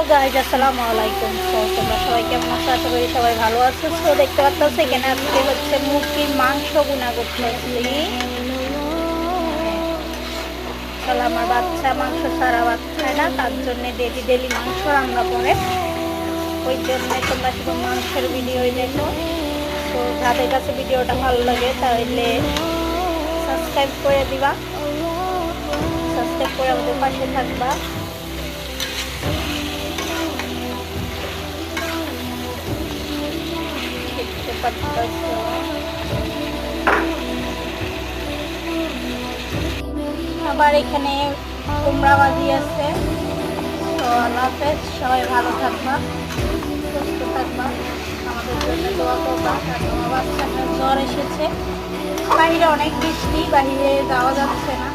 Hello guys আসসালামু আলাইকুম। তোমরা সবাই কেমন আছো? আশা করি সবাই ভালো আছো। তো দেখতে পাচ্ছ এখানে আজকে হচ্ছে মুরগির মাংস গুনা করতেছি। তাহলে আমার বাচ্চা মাংস ছাড়া বাচ্চা খায় না, তার জন্য ডেলি ডেলি মাংস রান্না করে। ওই জন্য তোমরা শুধু মাংসের ভিডিওই দেখো। তো যাদের কাছে ভিডিওটা ভালো লাগে, তাহলে সাবস্ক্রাইব করে দিবা। সাবস্ক্রাইব করে আমাদের পাশে থাকবা। পাচ্ছ আবার এখানে কুমড়া বাজি আছে। তো আল্লাহ সবাই ভালো থাকবা, সুস্থ থাকবা। আমাদের জন্য জ্বর এসেছে। বাইরে অনেক বৃষ্টি বাইরে যাওয়া যাচ্ছে না।